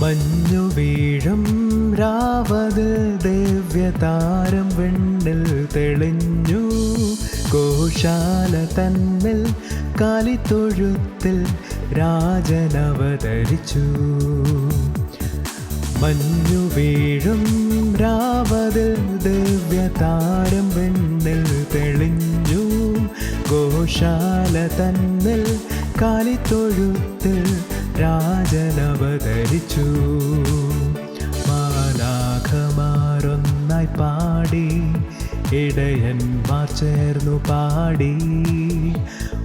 മഞ്ഞു വീഴും രാവത് ദിവ്യതാരം വെണ്ണിൽ തെളിഞ്ഞു. കോശാല തന്നിൽ കാലിത്തൊഴുത്തിൽ രാജനവതരിച്ചു. മഞ്ഞു വീഴും രാവതിൽ ദിവ്യതാരം വെണ്ണിൽ തെളിഞ്ഞു. കോശാല തന്നിൽ കാലിത്തൊഴുത്തിൽ രാജനവതരിച്ചു. മാലാഖമാരൊന്നായി പാടി ഇടയന്മാർ ചേർന്നു പാടി.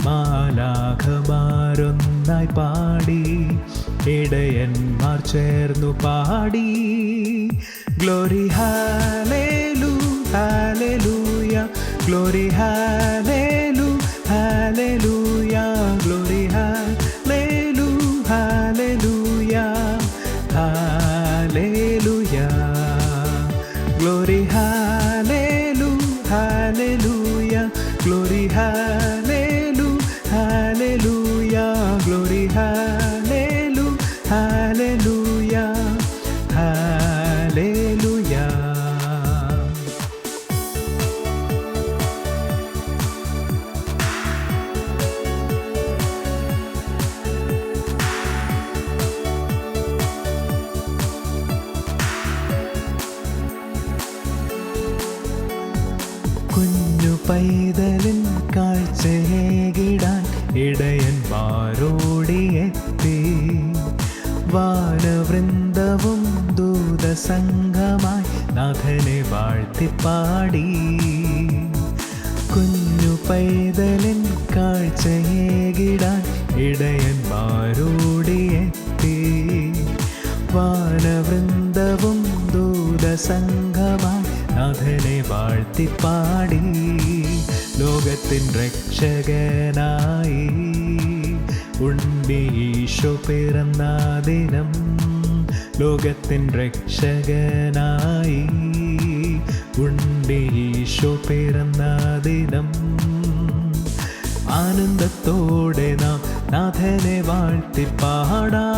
മാലാഖമാരൊന്നായി പാടി ഇടയന്മാർ ചേർന്നു പാടി. Glory ഹാലേലു hallelujah. Glory ഹാലേലു hallelujah. Glory പൈതലിൻ കാഴ്ചയേകിടാൻ ഇടയന്മാരോടിയെത്തി വാനവൃന്ദവും ദൂതസംഘമായി നാഥനെ വാഴ്ത്തിപ്പാടി. കുഞ്ഞു പൈതലിൻ കാഴ്ചയേകിടാൻ ഇടയന്മാരോടിയെത്തി വാനവൃന്ദവും ദൂതസംഘമായി നാഥനെ വാഴ്ത്തിപ്പാടി. ലോകത്തിൻ രക്ഷകനായി ഉണ്ണീശോ പിറന്ന ദിനം ലോകത്തിൻ രക്ഷകനായി ഉണ്ണീശോ പിറന്ന ദിനം ആനന്ദത്തോടെ നാം നാഥനെ വാഴ്ത്തിപ്പാടാം.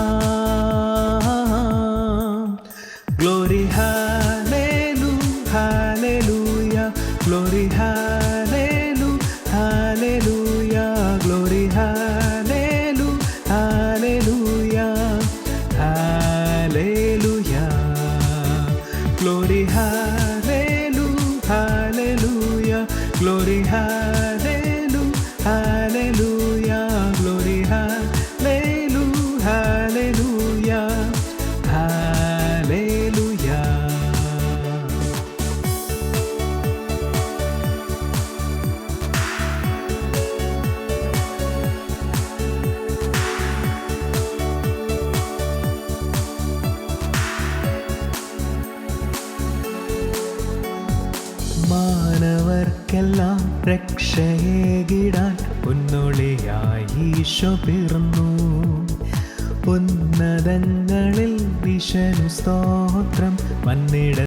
ഹാലേലൂയ മാനവർക്കെല്ലാം രക്ഷയേകിടാൻ പൊന്നൊളിയായി പിറന്നു. ഉന്നതങ്ങളിൽ വിഷനു സ്തോത്രം മണ്ണിട